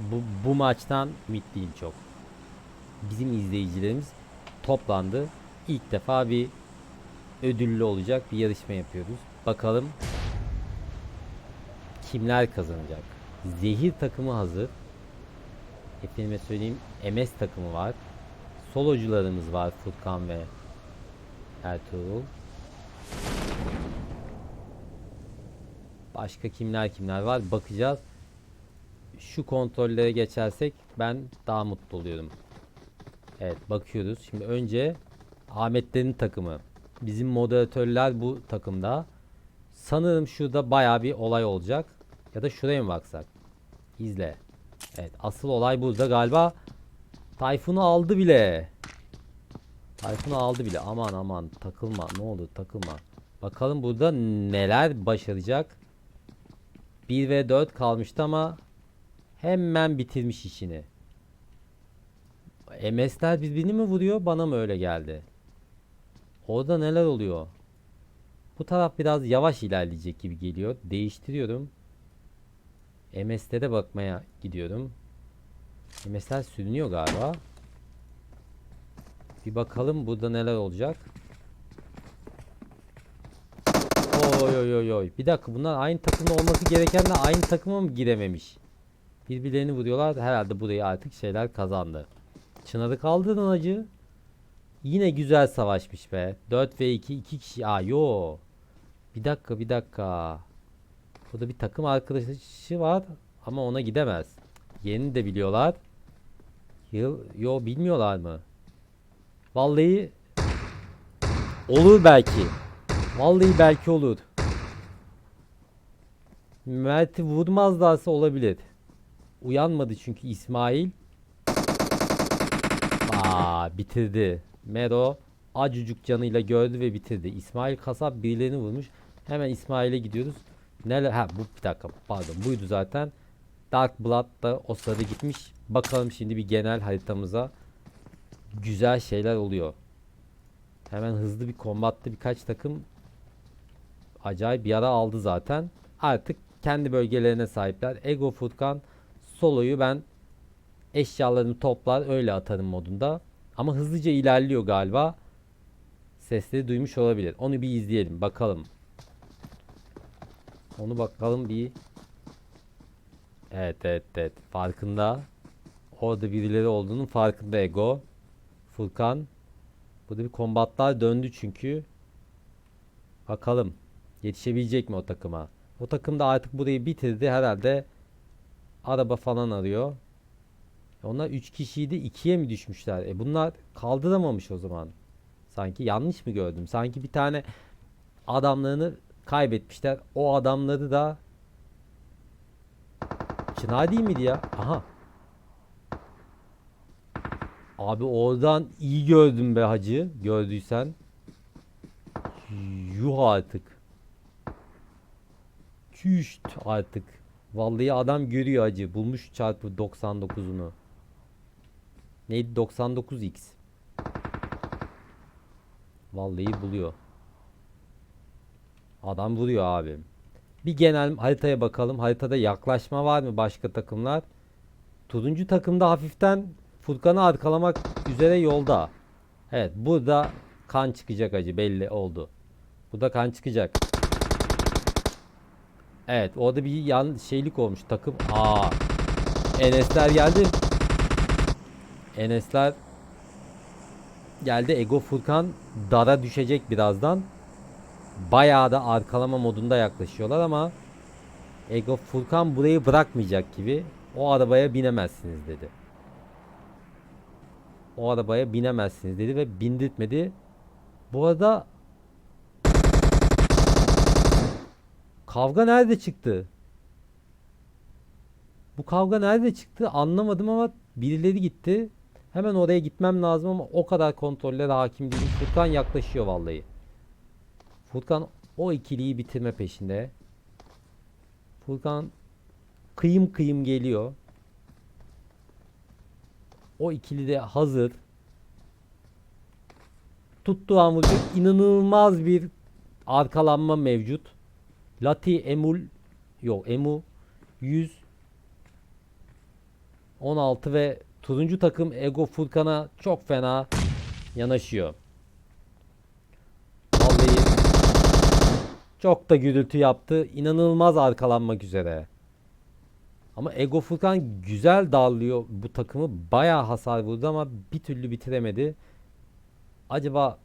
bu, bu maçtan ümitliyim çok. Bizim izleyicilerimiz toplandı. İlk defa bir ödüllü olacak bir yarışma yapıyoruz. Bakalım kimler kazanacak? Zehir takımı hazır. Efendime söyleyeyim MS takımı var. Solocularımız var Furkan ve Ertuğrul. Başka kimler kimler var bakacağız. Şu kontrollere geçersek ben daha mutlu oluyorum. Evet bakıyoruz. Şimdi önce Ahmetlerin takımı. Bizim moderatörler bu takımda. Sanırım şurada baya bir olay olacak. Ya da şuraya mı baksak? İzle. Evet asıl olay burada galiba. Tayfun'u aldı bile. Tayfun'u aldı bile. Aman aman takılma. Ne olur takılma. Bakalım burada neler başaracak. 1 ve 4 kalmıştı ama hemen bitirmiş işini. MS'ler birbirini mi vuruyor? Bana mı öyle geldi? Orada neler oluyor? Bu taraf biraz yavaş ilerleyecek gibi geliyor. Değiştiriyorum. MS'lere bakmaya gidiyorum. MS'ler sürünüyor galiba. Bir bakalım burada neler olacak. Oy oy oy oy. Bir dakika bunlar aynı takımda olması gerekenle aynı takıma mı girememiş? Birbirlerini vuruyorlar. Herhalde burayı artık şeyler kazandı. Çınar'ı kaldırdın acı. Yine güzel savaşmış be. 4 ve 2 2 kişi. Aa yo. Bir dakika bir dakika. Burada bir takım arkadaşı var ama ona gidemez. Yeni de biliyorlar. Yo, yo bilmiyorlar mı? Vallahi olur belki. Vallahi belki olur. Mert'i vurmazlarsa olabilir. Uyanmadı çünkü İsmail. Aa bitirdi. Mero acıcık canıyla gördü ve bitirdi. İsmail Kasap birilerini vurmuş. Hemen İsmail'e gidiyoruz. Neler? Ha bu bir dakika pardon buydu zaten. Dark Blood da o sırada gitmiş. Bakalım şimdi bir genel haritamıza. Güzel şeyler oluyor. Hemen hızlı bir kombatta birkaç takım acayip yara aldı zaten. Artık kendi bölgelerine sahipler. Ego Furkan Solo'yu ben eşyalarını toplar öyle atarım modunda. Ama hızlıca ilerliyor galiba. Sesleri duymuş olabilir. Onu bir izleyelim bakalım. Onu bakalım bir. Evet evet evet farkında. Orada birileri olduğunun farkında Ego. Furkan. Burada bir kombatlar döndü çünkü. Bakalım. Yetişebilecek mi o takıma? O takım da artık burayı bitirdi herhalde. Araba falan arıyor. Onlar 3 kişiydi 2'ye mi düşmüşler? E bunlar kaldıramamış o zaman. Sanki yanlış mı gördüm? Sanki bir tane adamlarını kaybetmişler. O adamları da Çınar değil miydi ya? Aha. Abi oradan iyi gördüm be hacı. Gördüysen. Yuh artık. Çüşt artık. Vallahi adam görüyor hacı. Bulmuş çarpı 99'unu. Neydi 99x. Vallahi buluyor. Adam buluyor abi. Bir genel haritaya bakalım. Haritada yaklaşma var mı başka takımlar? Turuncu takımda hafiften Furkan'ı arkalamak üzere yolda. Evet burada kan çıkacak acı belli oldu. Burada kan çıkacak. Evet orada bir yan şeylik olmuş takım. Aa. Enesler geldi. Enesler geldi. Ego Furkan dara düşecek birazdan. Bayağı da arkalama modunda yaklaşıyorlar ama Ego Furkan burayı bırakmayacak gibi. O arabaya binemezsiniz dedi. O arabaya binemezsiniz dedi ve bindirtmedi. Bu arada kavga nerede çıktı? Bu kavga nerede çıktı anlamadım ama birileri gitti. Hemen oraya gitmem lazım ama o kadar kontrollere hakim değilim. Furkan yaklaşıyor vallahi. Furkan o ikiliyi bitirme peşinde. Furkan kıyım kıyım geliyor. O ikili de hazır. Tuttuğu an. İnanılmaz bir arkalanma mevcut. Lati Emul yok Emu 100 16 ve turuncu takım Ego Furkan'a çok fena yanaşıyor. Vallahi çok da gürültü yaptı. İnanılmaz arkalanmak üzere. Ama Ego Furkan güzel darlıyor bu takımı. Bayağı hasar vurdu ama bir türlü bitiremedi. Acaba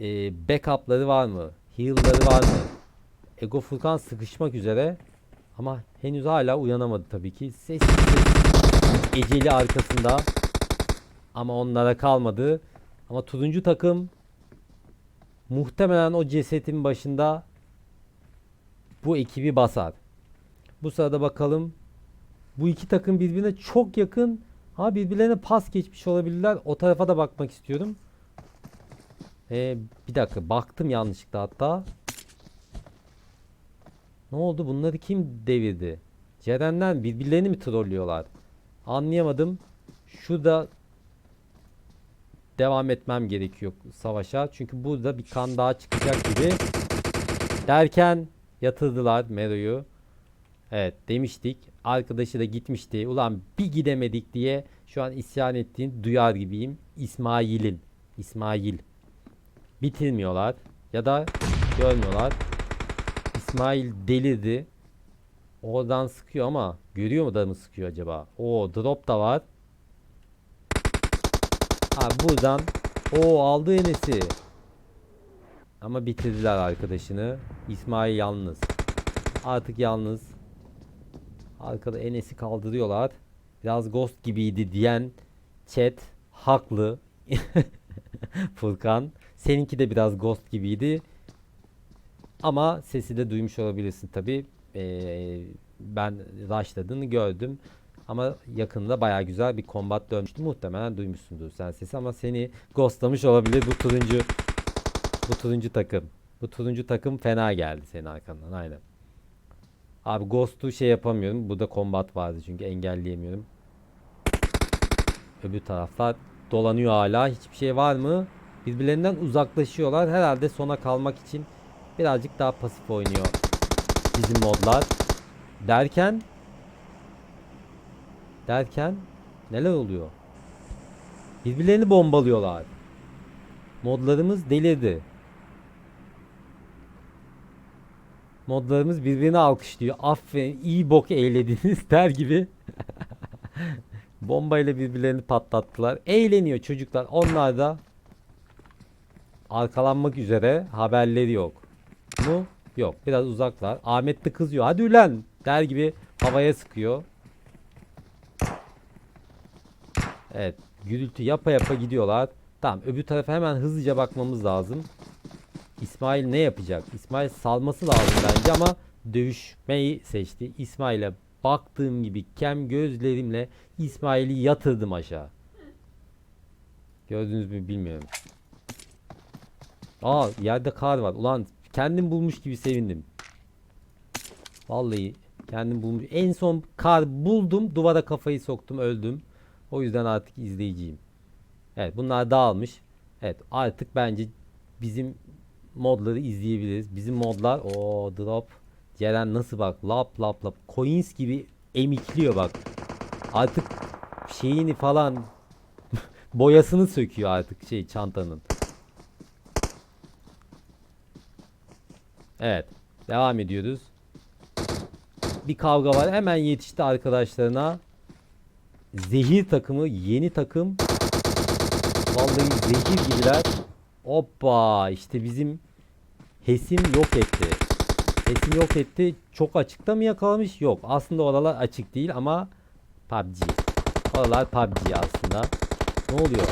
e, backup'ları var mı? Heal'ları var mı? Ego Furkan sıkışmak üzere. Ama henüz hala uyanamadı tabii ki. Sessiz eceli arkasında. Ama onlara kalmadı. Ama turuncu takım muhtemelen o cesetin başında bu ekibi basar. Bu sırada bakalım. Bu iki takım birbirine çok yakın. Ha birbirlerine pas geçmiş olabilirler. O tarafa da bakmak istiyorum. Ee, bir dakika baktım yanlışlıkla hatta. Ne oldu? Bunları kim devirdi? Cerenler birbirlerini mi trollüyorlar? Anlayamadım. Şurada devam etmem gerekiyor savaşa. Çünkü burada bir kan daha çıkacak gibi. Derken yatırdılar Mero'yu. Evet demiştik. Arkadaşı da gitmişti. Ulan bir gidemedik diye şu an isyan ettiğini duyar gibiyim. İsmail'in. İsmail. Bitirmiyorlar. Ya da görmüyorlar. İsmail delirdi. Oradan sıkıyor ama görüyor mu da mı sıkıyor acaba? O drop da var. Ha buradan o aldı Enes'i. Ama bitirdiler arkadaşını. İsmail yalnız. Artık yalnız. Arkada Enes'i kaldırıyorlar. Biraz ghost gibiydi diyen chat haklı. Furkan. Seninki de biraz ghost gibiydi. Ama sesi de duymuş olabilirsin tabi. ben rushladığını gördüm. Ama yakında baya güzel bir kombat dönmüştü. Muhtemelen duymuşsundur sen sesi ama seni ghostlamış olabilir bu turuncu bu turuncu takım. Bu turuncu takım fena geldi senin arkandan aynen. Abi Ghost'u şey yapamıyorum. Burada combat vardı çünkü engelleyemiyorum. Öbür taraflar dolanıyor hala. Hiçbir şey var mı? Birbirlerinden uzaklaşıyorlar. Herhalde sona kalmak için birazcık daha pasif oynuyor bizim modlar. Derken derken neler oluyor? Birbirlerini bombalıyorlar. Modlarımız delirdi. Modlarımız birbirini alkışlıyor. Aferin iyi bok eğlediniz der gibi. Bombayla birbirlerini patlattılar. Eğleniyor çocuklar. Onlar da arkalanmak üzere haberleri yok. Mu? Yok. Biraz uzaklar. Ahmet de kızıyor. Hadi ulan der gibi havaya sıkıyor. Evet. Gürültü yapa yapa gidiyorlar. Tamam. Öbür tarafa hemen hızlıca bakmamız lazım. İsmail ne yapacak? İsmail salması lazım bence ama dövüşmeyi seçti. İsmail'e baktığım gibi kem gözlerimle İsmail'i yatırdım aşağı. Gördünüz mü bilmiyorum. Aa yerde kar var. Ulan kendim bulmuş gibi sevindim. Vallahi kendim bulmuş. En son kar buldum. Duvara kafayı soktum öldüm. O yüzden artık izleyiciyim. Evet bunlar dağılmış. Evet artık bence bizim modları izleyebiliriz. Bizim modlar o drop Ceren nasıl bak lap lap lap coins gibi emikliyor bak. Artık şeyini falan boyasını söküyor artık şey çantanın. Evet. Devam ediyoruz. Bir kavga var. Hemen yetişti arkadaşlarına. Zehir takımı, yeni takım. Vallahi zehir gibiler. Hoppa işte bizim Hesim yok etti. Hesim yok etti. Çok açıkta mı yakalamış? Yok. Aslında oralar açık değil ama PUBG. Oralar PUBG aslında. Ne oluyor?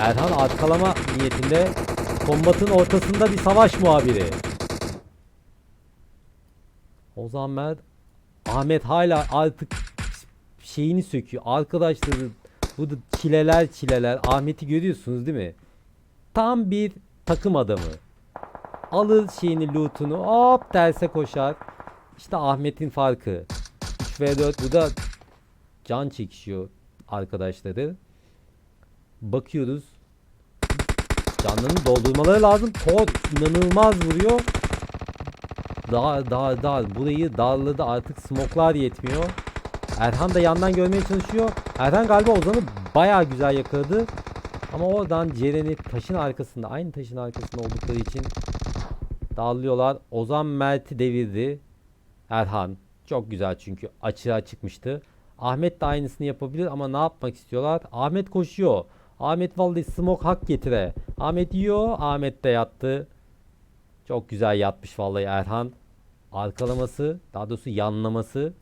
Erhan arkalama niyetinde kombatın ortasında bir savaş muhabiri. Ozan Mert Ahmet hala artık şeyini söküyor. Arkadaşları bu da çileler çileler. Ahmet'i görüyorsunuz değil mi? Tam bir takım adamı. Alır şeyini lootunu hop terse koşar. İşte Ahmet'in farkı. 3 v 4 bu da can çekişiyor arkadaşları. Bakıyoruz. Canlarını doldurmaları lazım. Thor inanılmaz vuruyor. Daha daha daha burayı darladı artık smoklar yetmiyor. Erhan da yandan görmeye çalışıyor. Erhan galiba Ozan'ı bayağı güzel yakaladı. Ama oradan Ceren'i taşın arkasında, aynı taşın arkasında oldukları için dağılıyorlar. Ozan Mert'i devirdi. Erhan. Çok güzel çünkü açığa çıkmıştı. Ahmet de aynısını yapabilir ama ne yapmak istiyorlar? Ahmet koşuyor. Ahmet vallahi smoke hak getire. Ahmet yiyor. Ahmet de yattı. Çok güzel yatmış vallahi Erhan. Arkalaması, daha doğrusu yanlaması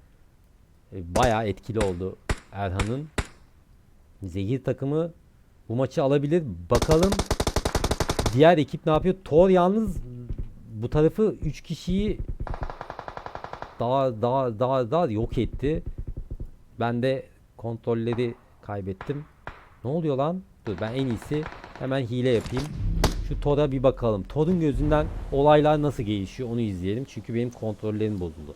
e, bayağı etkili oldu Erhan'ın. Zehir takımı bu maçı alabilir. Bakalım diğer ekip ne yapıyor? Thor yalnız bu tarafı 3 kişiyi daha daha daha daha yok etti. Ben de kontrolleri kaybettim. Ne oluyor lan? Dur ben en iyisi hemen hile yapayım. Şu Thor'a bir bakalım. Thor'un gözünden olaylar nasıl gelişiyor onu izleyelim. Çünkü benim kontrollerim bozuldu.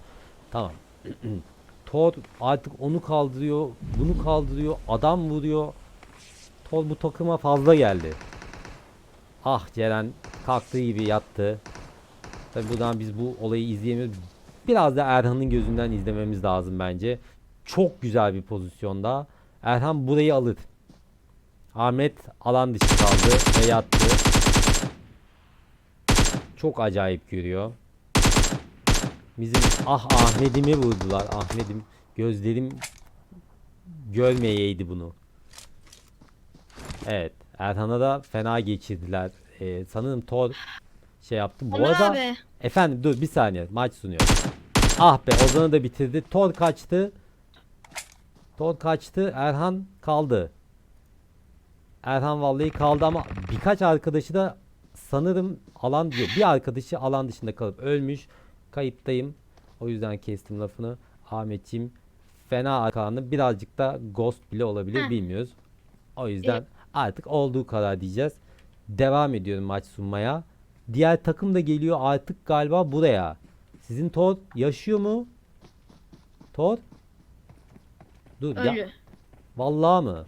Tamam. Thor artık onu kaldırıyor, bunu kaldırıyor, adam vuruyor. Thor bu takıma fazla geldi. Ah Ceren kalktığı gibi yattı. Tabi buradan biz bu olayı izleyemiyoruz. Biraz da Erhan'ın gözünden izlememiz lazım bence. Çok güzel bir pozisyonda. Erhan burayı alır. Ahmet alan dışı kaldı ve yattı. Çok acayip görüyor. Bizim ah Ahmet'imi vurdular. Ahmet'im gözlerim görmeyeydi bunu. Evet. Erhan'a da fena geçirdiler. Ee, sanırım Thor şey yaptı. Bu arada abi. efendim dur bir saniye maç sunuyorum. Ah be Ozan'ı da bitirdi. Thor kaçtı. Thor kaçtı. Erhan kaldı. Erhan vallahi kaldı ama birkaç arkadaşı da sanırım alan diyor. Bir arkadaşı alan dışında kalıp ölmüş. Kayıttayım. O yüzden kestim lafını. Ahmetciğim fena arkalandı. Birazcık da ghost bile olabilir bilmiyoruz. O yüzden Evet. artık olduğu kadar diyeceğiz. Devam ediyorum maç sunmaya. Diğer takım da geliyor artık galiba buraya. Sizin Thor yaşıyor mu? Thor? Dur ya. Ölü. Vallahi mı?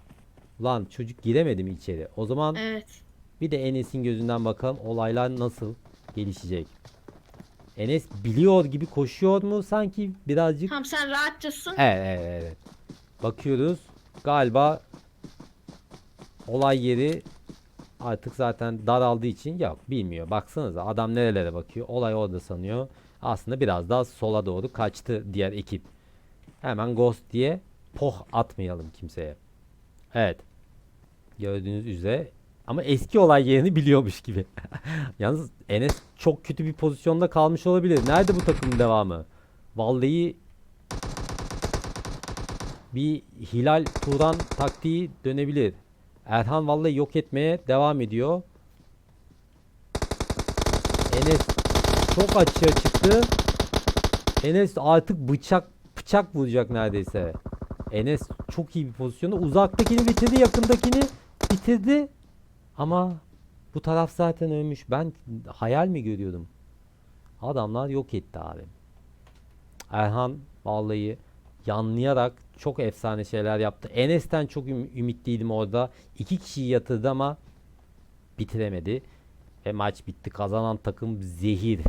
Lan çocuk giremedi mi içeri? O zaman Evet. Bir de Enes'in gözünden bakalım olaylar nasıl gelişecek. Enes biliyor gibi koşuyor mu sanki birazcık? Tamam sen rahatçasın. Evet, evet, evet. Bakıyoruz. Galiba olay yeri artık zaten daraldığı için yok bilmiyor. Baksanıza adam nerelere bakıyor. Olay orada sanıyor. Aslında biraz daha sola doğru kaçtı diğer ekip. Hemen ghost diye poh atmayalım kimseye. Evet. Gördüğünüz üzere ama eski olay yerini biliyormuş gibi. Yalnız Enes çok kötü bir pozisyonda kalmış olabilir. Nerede bu takımın devamı? Vallahi bir Hilal Turan taktiği dönebilir. Erhan vallahi yok etmeye devam ediyor. Enes çok açığa çıktı. Enes artık bıçak bıçak vuracak neredeyse. Enes çok iyi bir pozisyonda. Uzaktakini bitirdi, yakındakini bitirdi. Ama bu taraf zaten ölmüş. Ben hayal mi görüyordum? Adamlar yok etti abi. Erhan vallahi yanlayarak çok efsane şeyler yaptı. Enes'ten çok üm- ümitliydim orada. İki kişiyi yatırdı ama bitiremedi. Ve maç bitti. Kazanan takım Zehir.